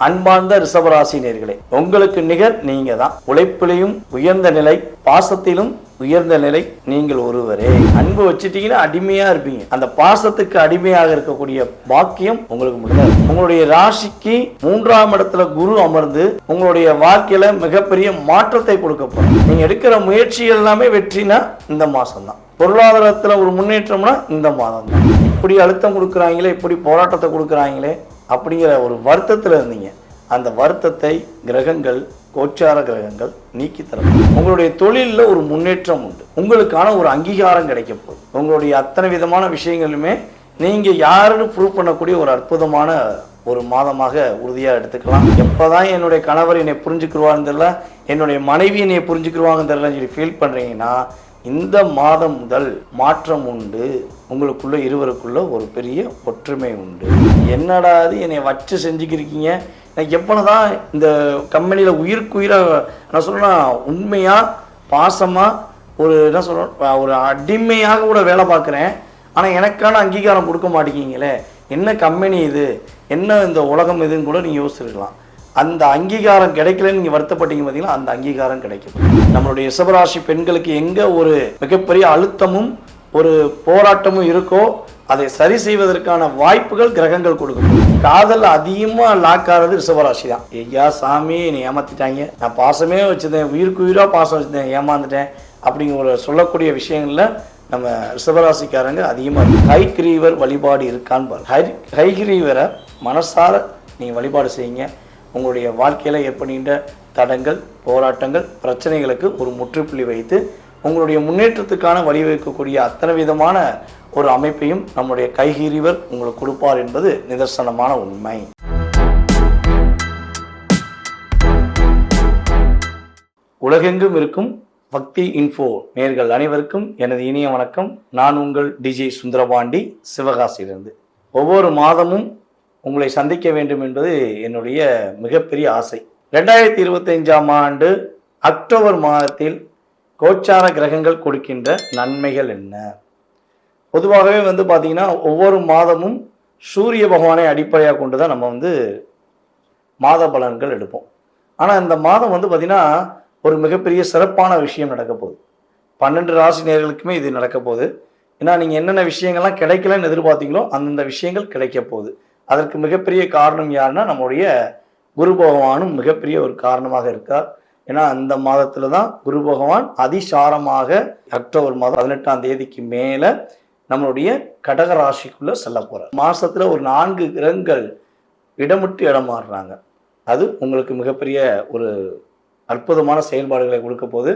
அன்பார்ந்த ரிஷபராசினியர்களே உங்களுக்கு நிகர் நீங்க தான் உழைப்பிலையும் உயர்ந்த நிலை பாசத்திலும் உயர்ந்த நிலை நீங்கள் ஒருவரே. அன்பு வச்சுட்டீங்கன்னா அடிமையா இருப்பீங்க. அந்த பாசத்துக்கு அடிமையாக இருக்கக்கூடிய பாக்கியம் உங்களுக்கு முடியாது உங்களுடைய ராசிக்கு மூன்றாம் இடத்துல குரு அமர்ந்து உங்களுடைய வாழ்க்கையில மிகப்பெரிய மாற்றத்தை கொடுக்க போறோம் நீங்க எடுக்கிற முயற்சி எல்லாமே வெற்றினா இந்த மாசம் தான் பொருளாதாரத்துல ஒரு முன்னேற்றம்னா இந்த மாதம் தான் இப்படி அழுத்தம் கொடுக்குறாங்களே இப்படி போராட்டத்தை கொடுக்குறாங்களே அப்படிங்கிற ஒரு வருத்தத்தில் இருந்தீங்க. அந்த வருத்தத்தை கிரகங்கள் கோச்சார கிரகங்கள் நீக்கி தரும் உங்களுடைய தொழிலில் ஒரு முன்னேற்றம் உண்டு. உங்களுக்கான ஒரு அங்கீகாரம் கிடைக்க போகுது. உங்களுடைய அத்தனை விதமான விஷயங்களுமே நீங்கள் யாருன்னு ப்ரூவ் பண்ணக்கூடிய ஒரு அற்புதமான ஒரு மாதமாக உறுதியாக எடுத்துக்கலாம். எப்போதான் என்னுடைய கணவர் என்னை புரிஞ்சுக்கிடுவான்னு தெரியல என்னுடைய மனைவி என்னை புரிஞ்சுக்கிடுவாங்கன்னு தெரியலன்னு சொல்லி ஃபீல் பண்ணுறீங்கன்னா இந்த மாதம் முதல் மாற்றம் உண்டு. உங்களுக்குள்ள இருவருக்குள்ள ஒரு பெரிய ஒற்றுமை உண்டு. என்னடா அது என்னை வச்சு செஞ்சுக்கிருக்கீங்க? எனக்கு எப்போ தான் இந்த கம்பெனியில் உயிருக்கு என்ன நான் உண்மையாக பாசமாக ஒரு என்ன சொல்கிறோம் ஒரு அடிமையாக கூட வேலை பார்க்குறேன். ஆனால் எனக்கான அங்கீகாரம் கொடுக்க மாட்டேங்கிங்களே என்ன கம்பெனி இது? என்ன இந்த உலகம் இதுன்னு கூட நீங்கள் யோசிச்சிருக்கலாம். அந்த அங்கீகாரம் கிடைக்கலன்னு நீங்கள் வருத்தப்பட்டீங்க பார்த்தீங்கன்னா அந்த அங்கீகாரம் கிடைக்கும் நம்மளுடைய ரிஷபராசி பெண்களுக்கு எங்கே ஒரு மிகப்பெரிய அழுத்தமும் ஒரு போராட்டமும் இருக்கோ அதை சரி செய்வதற்கான வாய்ப்புகள் கிரகங்கள் கொடுக்கும். காதல் அதிகமாக லாக் ஆகிறது ரிஷபராசி தான். ஐயா சாமி என்னை ஏமாத்திட்டாங்க. நான் பாசமே வச்சுருந்தேன் உயிருக்கு உயிராக பாசம் வச்சிருந்தேன் ஏமாந்துட்டேன். அப்படிங்கிற ஒரு சொல்லக்கூடிய விஷயங்களில் நம்ம ரிஷபராசிக்காரங்க அதிகமாக இருக்கு. ஹைகிரீவர் வழிபாடு இருக்கான்னு பாரு ஹை ஹைகிரீவரை மனசார நீங்கள் வழிபாடு செய்யுங்க. உங்களுடைய வாழ்க்கையில் ஏற்படுகின்ற தடங்கள் போராட்டங்கள் பிரச்சனைகளுக்கு ஒரு முற்றுப்புள்ளி வைத்து உங்களுடைய முன்னேற்றத்துக்கான வழிவகுக்கக்கூடிய அத்தனை விதமான ஒரு அமைப்பையும் நம்முடைய கைகீறிவர் உங்களுக்கு கொடுப்பார் என்பது நிதர்சனமான உண்மை. உலகெங்கும் இருக்கும் பக்தி இன்ஃபோ நேர்கள் அனைவருக்கும் எனது இனிய வணக்கம். நான் உங்கள் டிஜே சுந்தரபாண்டி சிவகாசியிலிருந்து. ஒவ்வொரு மாதமும் உங்களை சந்திக்க வேண்டும் என்பது என்னுடைய மிகப்பெரிய ஆசை. ரெண்டாயிரத்தி இருபத்தஞ்சாம் ஆண்டு அக்டோபர் மாதத்தில் கோச்சார கிரகங்கள் கொடுக்கின்ற நன்மைகள் என்ன? பொதுவாகவே வந்து பார்த்திங்கன்னா ஒவ்வொரு மாதமும் சூரிய பகவானை அடிப்படையாக கொண்டு தான் நம்ம வந்து மாத பலன்கள் எடுப்போம். ஆனால் இந்த மாதம் வந்து பார்த்திங்கன்னா ஒரு மிகப்பெரிய சிறப்பான விஷயம் நடக்க போகுது. பன்னெண்டு ராசி நேர்களுக்குமே இது நடக்க போகுது. ஏன்னா நீங்கள் என்னென்ன விஷயங்கள்லாம் கிடைக்கலன்னு எதிர்பார்த்தீங்களோ அந்தந்த விஷயங்கள் கிடைக்க போகுது. அதற்கு மிகப்பெரிய காரணம் யாருன்னா நம்முடைய குரு பகவானும் மிகப்பெரிய ஒரு காரணமாக இருக்கார். ஏன்னா அந்த மாதத்துல தான் குரு பகவான் அதிசாரமாக அக்டோபர் மாதம் பதினெட்டாம் தேதிக்கு மேலே நம்மளுடைய கடக ராசிக்குள்ள செல்ல போறார். மாசத்துல ஒரு நான்கு கிரகங்கள் இடமிட்டு இடம் மாறுறாங்க அது உங்களுக்கு மிகப்பெரிய ஒரு அற்புதமான செயல்பாடுகளை கொடுக்க போது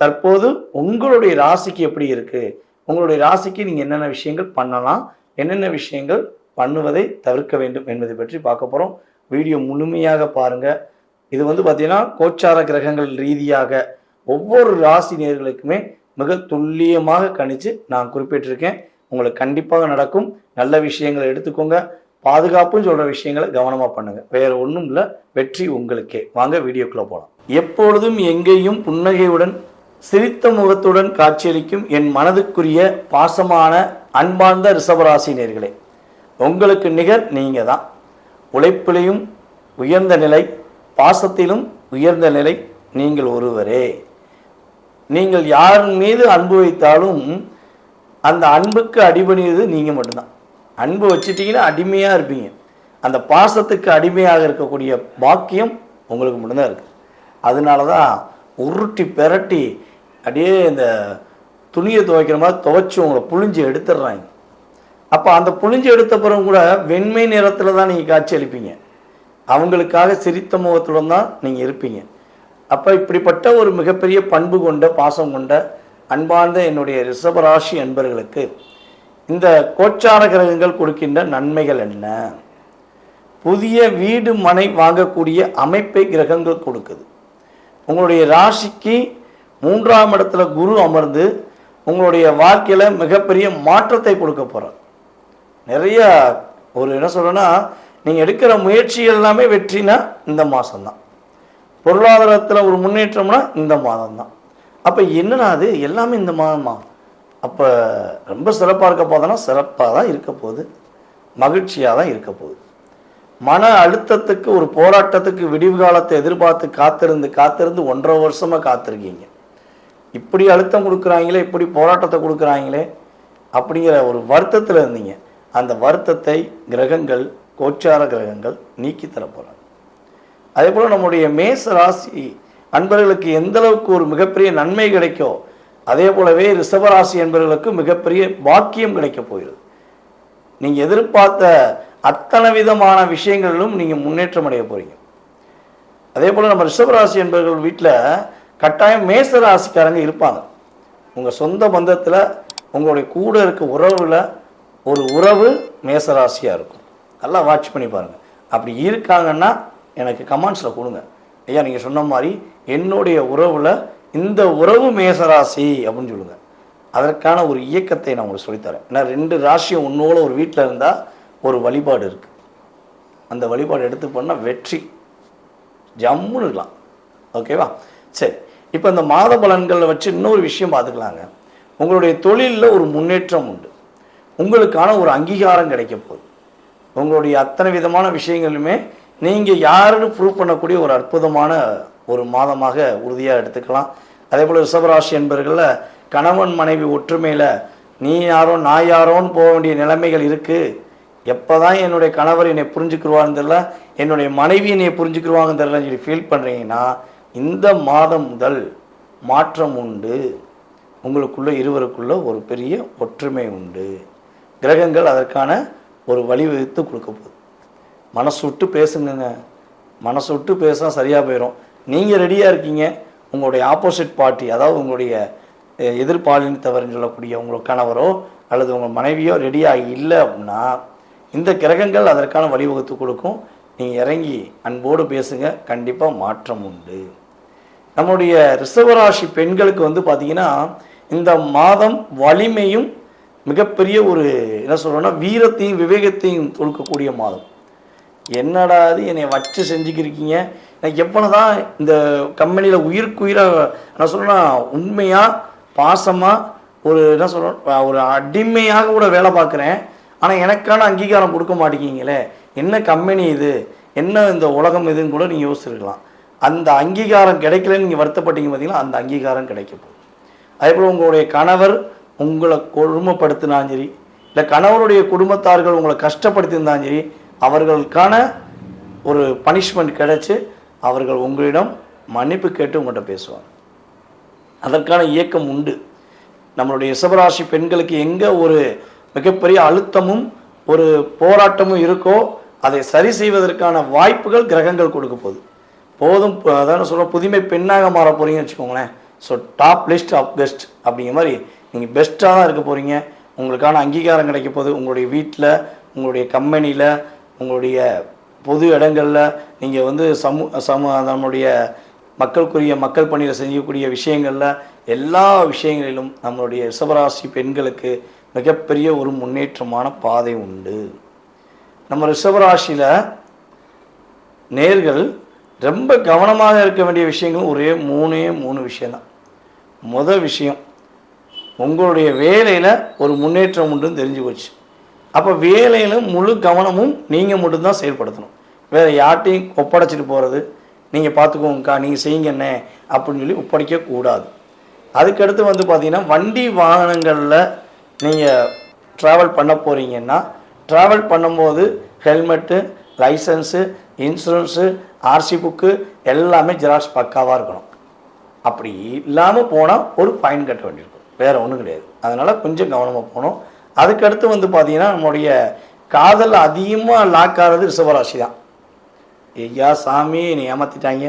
தற்போது உங்களுடைய ராசிக்கு எப்படி இருக்கு? உங்களுடைய ராசிக்கு நீங்க என்னென்ன விஷயங்கள் பண்ணலாம்? என்னென்ன விஷயங்கள் பண்ணுவதை தவிர்க்க வேண்டும் என்பதை பற்றி பார்க்க போகிறோம் வீடியோ முழுமையாக பாருங்கள் இது வந்து பார்த்தீங்கன்னா கோச்சார கிரகங்கள் ரீதியாக ஒவ்வொரு ராசி நேர்களுக்குமே மிக துல்லியமாக கணித்து நான் குறிப்பிட்டிருக்கேன். உங்களுக்கு கண்டிப்பாக நடக்கும். நல்ல விஷயங்களை எடுத்துக்கோங்க. பாதுகாப்புன்னு சொல்கிற விஷயங்களை கவனமாக பண்ணுங்கள் வேறு ஒன்றும் இல்லை. வெற்றி உங்களுக்கே. வாங்க வீடியோக்குள்ளே போகலாம் எப்பொழுதும் எங்கேயும் புன்னகையுடன் சிரித்த முகத்துடன் காட்சியளிக்கும் என் மனதுக்குரிய பாசமான அன்பார்ந்த ரிஷபராசி நேர்களே. உங்களுக்கு நிகர் நீங்கள் தான் உழைப்பிலையும் உயர்ந்த நிலை பாசத்திலும் உயர்ந்த நிலை நீங்கள் ஒருவரே. நீங்கள் யார் மீது அன்பு வைத்தாலும் அந்த அன்புக்கு அடிபணியது நீங்கள் மட்டும்தான். அன்பு வச்சிட்டீங்கன்னா அடிமையாக இருப்பீங்க. அந்த பாசத்துக்கு அடிமையாக இருக்கக்கூடிய பாக்கியம் உங்களுக்கு மட்டும்தான் இருக்குது அதனால தான் உருட்டி பெரட்டி அப்படியே இந்த துணியை துவைக்கிற மாதிரி துவைச்சி உங்களை புழிஞ்சு எடுத்துடுறாங்க. அப்போ அந்த புழிஞ்சு எடுத்த பிறகு கூட வெண்மை நிறத்தில் தான் நீங்கள் காட்சி அளிப்பீங்க. அவங்களுக்காக சிரித்த முகத்துடன் தான் நீங்கள் இருப்பீங்க. அப்போ இப்படிப்பட்ட ஒரு மிகப்பெரிய பண்பு கொண்ட பாசம் கொண்ட அன்பார்ந்த என்னுடைய ரிஷபராசி அன்பர்களுக்கு இந்த கோச்சார கிரகங்கள் கொடுக்கின்ற நன்மைகள் என்ன? புதிய வீடு மனை வாங்கக்கூடிய அமைப்பை கிரகங்கள் கொடுக்குது. உங்களுடைய ராசிக்கு மூன்றாம் இடத்துல குரு அமர்ந்து உங்களுடைய வாழ்க்கையில் மிகப்பெரிய மாற்றத்தை கொடுக்க போகிறார் நிறைய ஒரு என்ன சொல்றேன்னா நீங்க எடுக்கிற முயற்சி எல்லாமே வெற்றினா இந்த மாசம்தான். பொருளாதாரத்தில் ஒரு முன்னேற்றம்னா இந்த மாதம் தான் அப்போ என்னன்னா அது? எல்லாமே இந்த மாதமா? அப்போ ரொம்ப சிறப்பாக இருக்க போதுன்னா சிறப்பாக தான் இருக்க போகுது. மகிழ்ச்சியாக தான் இருக்க போகுது. மன அழுத்தத்துக்கு ஒரு போராட்டத்துக்கு விடிவு காலத்தை எதிர்பார்த்து காத்திருந்து காத்திருந்து ஒன்றரை வருஷமாக காத்திருக்கீங்க. இப்படி அழுத்தம் கொடுக்குறாங்களே இப்படி போராட்டத்தை கொடுக்குறாங்களே அப்படிங்கிற ஒரு வருத்தத்தில் இருந்தீங்க. அந்த வருத்தத்தை கிரகங்கள் கோச்சார கிரகங்கள் நீக்கி தரப்போகிறாங்க அதே போல் நம்முடைய மேச ராசி அன்பர்களுக்கு எந்த அளவுக்கு ஒரு மிகப்பெரிய நன்மை கிடைக்கோ அதே போலவே ரிஷபராசி என்பவர்களுக்கு மிகப்பெரிய பாக்கியம் கிடைக்க போகிறது. நீங்கள் எதிர்பார்த்த அத்தனை விதமான விஷயங்களிலும் நீங்கள் முன்னேற்றம் அடைய போகிறீங்க அதே போல் நம்ம ரிஷபராசி என்பவர்கள் வீட்டில் கட்டாயம் மேச ராசிக்காரங்க இருப்பாங்க. உங்கள் சொந்த பந்தத்தில் உங்களுடைய கூட இருக்க உறவில் ஒரு உறவு மேசராசியாக இருக்கும். நல்லா வாட்ச் பண்ணி பாருங்கள் அப்படி இருக்காங்கன்னா எனக்கு கமெண்ட்ஸில் கொடுங்க. ஐயா நீங்கள் சொன்ன மாதிரி என்னுடைய உறவில் இந்த உறவு மேசராசி அப்படின்னு சொல்லுங்கள் அதற்கான ஒரு இயக்கத்தை நான் உங்களுக்கு சொல்லித்தரேன். ஏன்னா ரெண்டு ராசியும் உன்னோட ஒரு வீட்டில் இருந்தால் ஒரு வழிபாடு இருக்குது அந்த வழிபாடு எடுத்து பண்ணால் வெற்றி. ஜம்முன்னு இருக்கலாம். ஓகேவா சரி. இப்போ இந்த மாத பலன்களை வச்சு இன்னொரு விஷயம் பார்த்துக்கலாங்க உங்களுடைய தொழிலில் ஒரு முன்னேற்றம் உண்டு. உங்களுக்கான ஒரு அங்கீகாரம் கிடைக்க போகுது. உங்களுடைய அத்தனை விதமான விஷயங்களுமே நீங்கள் யாருன்னு ப்ரூவ் பண்ணக்கூடிய ஒரு அற்புதமான ஒரு மாதமாக உறுதியாக எடுத்துக்கலாம். அதே போல் ரிஷபராசி என்பர்களில் கணவன் மனைவி ஒற்றுமையில் நீ யாரோ நான் யாரோன்னு போக வேண்டிய நிலைமைகள் இருக்குது எப்போ தான் என்னுடைய கணவர் என்னை புரிஞ்சுக்கிடுவான்னு தெரில என்னுடைய மனைவி என்னை புரிஞ்சுக்கிடுவாங்கன்னு தெரில சொல்லி ஃபீல் பண்ணுறீங்கன்னா இந்த மாதம் முதல் மாற்றம் உண்டு. உங்களுக்குள்ள இருவருக்குள்ள ஒரு பெரிய ஒற்றுமை உண்டு. கிரகங்கள் அதற்கான ஒரு வழிவகுத்து கொடுக்க போகுது. மனசு விட்டு பேசுங்கங்க. மனசு விட்டு பேசினா சரியாக போயிடும் நீங்கள் ரெடியாக இருக்கீங்க. உங்களுடைய ஆப்போசிட் பார்ட்டி அதாவது உங்களுடைய எதிர்பாலினத்தவர்னு சொல்லக்கூடிய உங்களோட கணவரோ அல்லது உங்கள் மனைவியோ ரெடியாக இல்லை அப்படின்னா இந்த கிரகங்கள் அதற்கான வழிவகுத்து கொடுக்கும். நீங்கள் இறங்கி அன்போடு பேசுங்க. கண்டிப்பாக மாற்றம் உண்டு. நம்முடைய ரிஷபராசி பெண்களுக்கு வந்து பார்த்திங்கன்னா இந்த மாதம் வலிமையும் மிகப்பெரிய ஒரு என்ன சொல்கிறோன்னா வீரத்தையும் விவேகத்தையும் கொடுக்கக்கூடிய மாதம். என்னடா அது என்னை வச்சு செஞ்சுக்கிருக்கீங்க? எனக்கு எவ்வளோ தான் இந்த கம்பெனியில் உயிருக்குயிராக என்ன சொல்கிறேன்னா உண்மையாக பாசமாக ஒரு என்ன சொல்கிறோம் ஒரு அடிமையாக கூட வேலை பார்க்குறேன். ஆனால் எனக்கான அங்கீகாரம் கொடுக்க மாட்டேங்கிங்களே என்ன கம்பெனி இது? என்ன இந்த உலகம் இதுன்னு கூட நீங்கள் யோசிச்சிருக்கலாம். அந்த அங்கீகாரம் கிடைக்கலன்னு நீங்கள் வருத்தப்பட்டீங்க பார்த்தீங்கன்னா அந்த அங்கீகாரம் கிடைக்கும் அதே போல் உங்களுடைய கணவர் உங்களை கொடுமைப்படுத்தினாலும் சரி இல்லை கணவருடைய குடும்பத்தார்கள் உங்களை கஷ்டப்படுத்தியிருந்தாலும் சரி அவர்களுக்கான ஒரு பனிஷ்மெண்ட் கிடச்சி அவர்கள் உங்களிடம் மன்னிப்பு கேட்டு உங்கள்கிட்ட பேசுவாங்க. அதற்கான இயக்கம் உண்டு. நம்மளுடைய சிவராசி பெண்களுக்கு எங்கே ஒரு மிகப்பெரிய அழுத்தமும் ஒரு போராட்டமும் இருக்கோ அதை சரி செய்வதற்கான வாய்ப்புகள் கிரகங்கள் கொடுக்க போகுது. போதும் அதான் சொல்ல புதுமை பெண்ணாக மாற போகிறீங்கன்னு வச்சுக்கோங்களேன். So top list of best அப்படிங்கிற மாதிரி நீங்கள் பெஸ்ட்டாக தான் இருக்க போகிறீங்க உங்களுக்கான அங்கீகாரம் கிடைக்க போகுது. உங்களுடைய வீட்டில் உங்களுடைய கம்பெனியில் உங்களுடைய பொது இடங்களில் நீங்கள் வந்து சமூ சமூ நம்மளுடைய மக்களுக்குரிய மக்கள் பணியில் செய்யக்கூடிய விஷயங்களில் எல்லா விஷயங்களிலும் நம்மளுடைய ரிஷபராசி பெண்களுக்கு மிகப்பெரிய ஒரு முன்னேற்றமான பாதை உண்டு. நம்ம ரிஷபராசியில் நேர்கள் ரொம்ப கவனமாக இருக்க வேண்டிய விஷயங்கள் ஒரே மூணே மூணு விஷயம்தான். முதல் விஷயம் உங்களுடைய வேலையில் ஒரு முன்னேற்றம் உண்டுன்னு தெரிஞ்சு போச்சு. அப்போ வேலையில் முழு கவனமும் நீங்கள் மட்டும்தான் செயல்படுத்தணும். வேறு யார்ட்டையும் ஒப்படைச்சிட்டு போகிறது நீங்கள் பார்த்துக்கோங்கக்கா நீங்கள் செய்யுங்கண்ணே அப்படின்னு சொல்லி ஒப்படைக்கக்கூடாது அதுக்கடுத்து வந்து பார்த்தீங்கன்னா வண்டி வாகனங்களில் நீங்கள் ட்ராவல் பண்ண போகிறீங்கன்னா ட்ராவல் பண்ணும்போது helmet license insurance RC book எல்லாமே ஜெராக்ஸ் பக்காவாக இருக்கணும். அப்படி இல்லாமல் போனால் ஒரு ஃபைன் கட்ட வேண்டியிருக்கும். வேற ஒன்றும் கிடையாது. அதனால் கொஞ்சம் கவனமாக போகணும். அதுக்கடுத்து வந்து பார்த்தீங்கன்னா நம்மளுடைய காதல் அதிகமாக லாக் ஆகிறது ரிஷபராசி தான் ஐயா சாமி நீ ஏமாத்திட்டாங்க.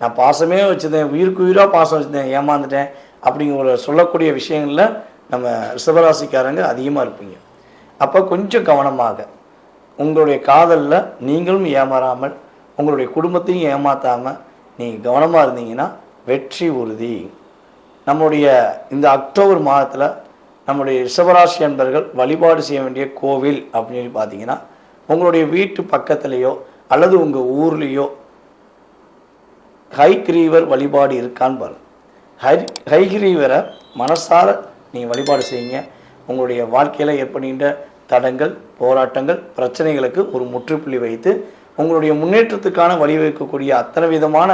நான் பாசமே வச்சுருந்தேன். உயிருக்கு உயிராக பாசம் வச்சுருந்தேன். ஏமாந்துட்டேன். அப்படிங்கிற சொல்லக்கூடிய விஷயங்களில் நம்ம ரிஷபராசிக்காரங்க அதிகமாக இருப்பீங்க. அப்போ கொஞ்சம் கவனமாக. உங்களுடைய காதலில் நீங்களும் ஏமாறாமல் உங்களுடைய குடும்பத்தையும் ஏமாற்றாமல் நீங்கள் கவனமாக இருந்தீங்கன்னா வெற்றி உறுதி. நம்முடைய இந்த அக்டோபர் மாதத்தில் நம்முடைய ரிஷபராசி அன்பர்கள் வழிபாடு செய்ய வேண்டிய கோவில் அப்படின்னு பார்த்தீங்கன்னா உங்களுடைய வீட்டு பக்கத்துலேயோ அல்லது உங்கள் ஊர்லேயோ ஹைகிரீவர் வழிபாடு இருக்கான்னு பாருங்க. ஹை ஹைகிரீவரை மனசார நீங்கள் வழிபாடு செய்யுங்க. உங்களுடைய வாழ்க்கையில் ஏற்படுகின்ற தடங்கள் போராட்டங்கள் பிரச்சனைகளுக்கு ஒரு முற்றுப்புள்ளி வைத்து உங்களுடைய முன்னேற்றத்துக்கான வழிவகுக்கக்கூடிய அத்தனை விதமான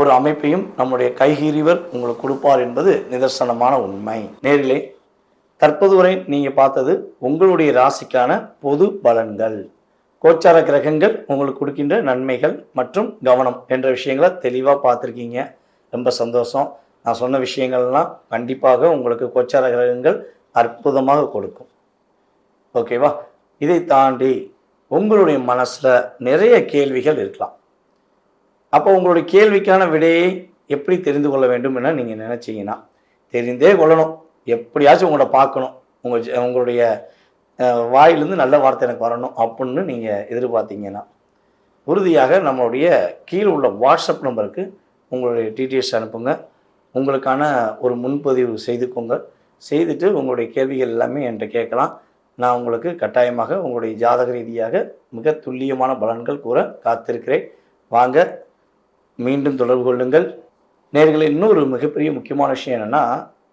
ஒரு அமைப்பையும் நம்முடைய கைகீறிவர் உங்களுக்கு கொடுப்பார் என்பது நிதர்சனமான உண்மை. நேரிலே தற்போது வரை நீங்க பார்த்தது உங்களுடைய ராசிக்கான பொது பலன்கள். கோச்சார கிரகங்கள் உங்களுக்கு கொடுக்கின்ற நன்மைகள் மற்றும் கவனம் என்ற விஷயங்களை தெளிவாக பார்த்துருக்கீங்க. ரொம்ப சந்தோஷம். நான் சொன்ன விஷயங்கள்லாம் கண்டிப்பாக உங்களுக்கு கோச்சார கிரகங்கள் அற்புதமாக கொடுக்கும். ஓகேவா? இதை தாண்டி உங்களுடைய மனசில் நிறைய கேள்விகள் இருக்கலாம். அப்போ உங்களுடைய கேள்விக்கான விடையை எப்படி தெரிந்து கொள்ள வேண்டும் என நீங்கள் நினச்சிங்கன்னா தெரிந்தே கொள்ளணும். எப்படியாச்சும் உங்களை பார்க்கணும். உங்கள் உங்களுடைய வாயிலிருந்து நல்ல வார்த்தை எனக்கு வரணும் அப்படின்னு நீங்கள் எதிர்பார்த்தீங்கன்னா உறுதியாக நம்மளுடைய கீழே உள்ள வாட்ஸ்அப் நம்பருக்கு உங்களுடைய டீட்டெயில்ஸ் அனுப்புங்க. உங்களுக்கான ஒரு முன்பதிவு செய்துக்கோங்க. செய்துட்டு உங்களுடைய கேள்விகள் எல்லாமே என்கிட்ட கேட்கலாம். நான் உங்களுக்கு கட்டாயமாக உங்களுடைய ஜாதக ரீதியாக மிக துல்லியமான பலன்கள் கூற காத்திருக்கிறேன். வாங்க மீண்டும் தொடர்பு கொள்ளுங்கள். நேர்களை இன்னொரு மிகப்பெரிய முக்கியமான விஷயம் என்னென்னா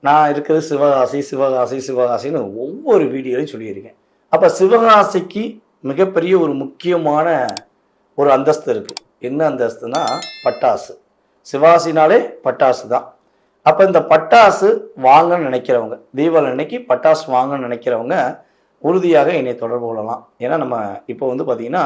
நான் இருக்கிறது சிவகாசி சிவகாசி சிவகாசின்னு ஒவ்வொரு வீடியோலையும் சொல்லியிருக்கேன். அப்போ சிவகாசிக்கு மிகப்பெரிய ஒரு முக்கியமான ஒரு அந்தஸ்து இருக்குது என்ன அந்தஸ்துனா பட்டாசு. சிவகாசினாலே பட்டாசு தான். அப்போ இந்த பட்டாசு வாங்கன்னு நினைக்கிறவங்க தீபாவளி அன்னைக்கு பட்டாசு வாங்கன்னு நினைக்கிறவங்க உறுதியாக என்னை தொடர்பு கொள்ளலாம். ஏன்னா நம்ம இப்போ வந்து பார்த்திங்கன்னா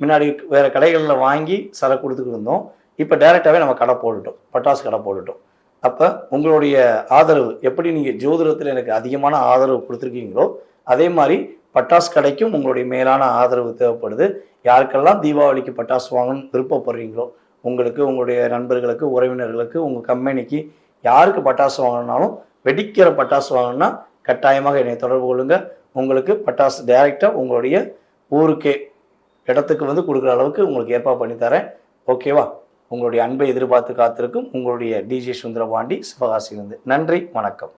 முன்னாடி வேறு கடைகளில் வாங்கி சரக்கு கொடுத்துக்கிட்டு இருந்தோம். இப்போ டைரெக்டாகவே நம்ம கடை போட்டுட்டோம். பட்டாசு கடை போட்டுட்டோம். அப்போ உங்களுடைய ஆதரவு எப்படி நீங்கள் ஜோதிடத்தில் எனக்கு அதிகமான ஆதரவு கொடுத்துருக்கீங்களோ அதே மாதிரி பட்டாசு கடைக்கும் உங்களுடைய மேலான ஆதரவு தேவைப்படுது. யாருக்கெல்லாம் தீபாவளிக்கு பட்டாசு வாங்கணும்னு விருப்பப்படுறீங்களோ உங்களுக்கு உங்களுடைய நண்பர்களுக்கு உறவினர்களுக்கு உங்கள் கம்பெனிக்கு யாருக்கு பட்டாசு வாங்கணும்னாலும் வெடிக்கிற பட்டாசு வாங்கணும்னா கட்டாயமாக என்னை தொடர்பு கொள்ளுங்க. உங்களுக்கு பட்டாசு டைரெக்டாக உங்களுடைய ஊருக்கே இடத்துக்கு வந்து கொடுக்குற அளவுக்கு உங்களுக்கு ஏற்பாடு பண்ணி தரேன். ஓகேவா உங்களுடைய அன்பை எதிர்பார்த்து காத்திருக்கும் உங்களுடைய டிஜே சுந்தரபாண்டி சிவகாசியிலிருந்து. நன்றி வணக்கம்.